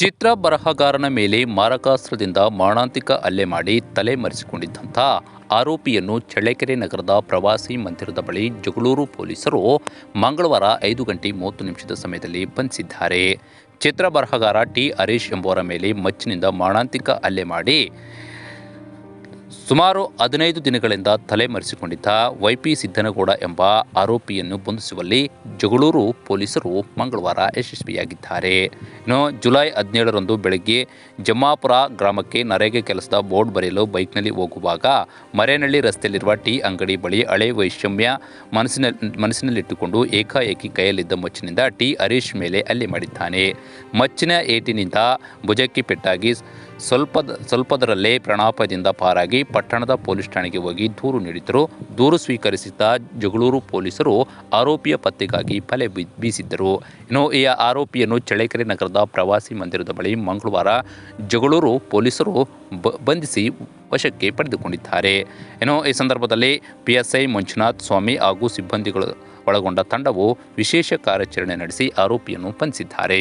ಚಿತ್ರ ಬರಹಗಾರನ ಮೇಲೆ ಮಾರಕಾಸ್ತ್ರದಿಂದ ಮಾರಣಾಂತಿಕ ಹಲ್ಲೆ ಮಾಡಿ ತಲೆ ಮರೆಸಿಕೊಂಡಿದ್ದಂಥ ಆರೋಪಿಯನ್ನು ಚಳ್ಳಕೆರೆ ನಗರದ ಪ್ರವಾಸಿ ಮಂದಿರದ ಬಳಿ ಜಗಳೂರು ಪೊಲೀಸರು ಮಂಗಳವಾರ ಐದು ಗಂಟೆ ಮೂವತ್ತು ನಿಮಿಷದ ಸಮಯದಲ್ಲಿ ಬಂಧಿಸಿದ್ದಾರೆ. ಚಿತ್ರ ಬರಹಗಾರ ಟಿ ಹರೀಶ್ ಎಂಬುವರ ಮೇಲೆ ಮಚ್ಚಿನಿಂದ ಮಾರಣಾಂತಿಕ ಹಲ್ಲೆ ಮಾಡಿ ಸುಮಾರು ಹದಿನೈದು ದಿನಗಳಿಂದ ತಲೆಮರೆಸಿಕೊಂಡಿದ್ದ ವೈಪಿ ಸಿದ್ದನಗೌಡ ಎಂಬ ಆರೋಪಿಯನ್ನು ಬಂಧಿಸುವಲ್ಲಿ ಜಗಳೂರು ಪೊಲೀಸರು ಮಂಗಳವಾರ ಯಶಸ್ವಿಯಾಗಿದ್ದಾರೆ. ಇನ್ನು ಜುಲೈ ಹದಿನೇಳರಂದು ಬೆಳಗ್ಗೆ ಜಮ್ಮಾಪುರ ಗ್ರಾಮಕ್ಕೆ ನರೇಗೆ ಕೆಲಸದ ಬೋರ್ಡ್ ಬರೆಯಲು ಬೈಕ್ನಲ್ಲಿ ಹೋಗುವಾಗ ಮರೇನಹಳ್ಳಿ ರಸ್ತೆಯಲ್ಲಿರುವ ಟೀ ಅಂಗಡಿ ಬಳಿ ಹಳೆ ವೈಷಮ್ಯ ಮನಸ್ಸಿನ, ಮನಸ್ಸಿನಲ್ಲಿಟ್ಟುಕೊಂಡು ಏಕಾಏಕಿ ಕೈಯಲ್ಲಿದ್ದ ಮಚ್ಚಿನಿಂದ ಟಿ ಹರೀಶ್ ಮೇಲೆ ಅಲ್ಲಿ ಮಾಡಿದ್ದಾನೆ. ಮಚ್ಚಿನ ಏಟಿನಿಂದ ಭುಜಕ್ಕೆ ಪೆಟ್ಟಾಗಿ ಸ್ವಲ್ಪ, ಸ್ವಲ್ಪದರಲ್ಲೇ ಪ್ರಣಾಪದಿಂದ ಪಾರಾಗಿ ಪಟ್ಟಣದ ಪೊಲೀಸ್ ಠಾಣೆಗೆ ಹೋಗಿ ದೂರು ನೀಡಿದ್ದರು. ದೂರು ಸ್ವೀಕರಿಸಿದ ಜಗಳೂರು ಪೊಲೀಸರು ಆರೋಪಿಯ ಪತ್ತೆಗಾಗಿ ಬಲೆ ಬೀಸಿದ್ದರು. ಇನ್ನು ಈ ಆರೋಪಿಯನ್ನು ಚಳ್ಳಕೆರೆ ನಗರದ ಪ್ರವಾಸಿ ಮಂದಿರದ ಬಳಿ ಮಂಗಳವಾರ ಜಗಳೂರು ಪೊಲೀಸರು ಬಂಧಿಸಿ ವಶಕ್ಕೆ ಪಡೆದುಕೊಂಡಿದ್ದಾರೆ. ಇನ್ನು ಈ ಸಂದರ್ಭದಲ್ಲಿ ಪಿಎಸ್ಐ ಮಂಜುನಾಥ್ ಸ್ವಾಮಿ ಹಾಗೂ ಸಿಬ್ಬಂದಿಗಳು ಒಳಗೊಂಡ ತಂಡವು ವಿಶೇಷ ಕಾರ್ಯಾಚರಣೆ ನಡೆಸಿ ಆರೋಪಿಯನ್ನು ಬಂಧಿಸಿದ್ದಾರೆ.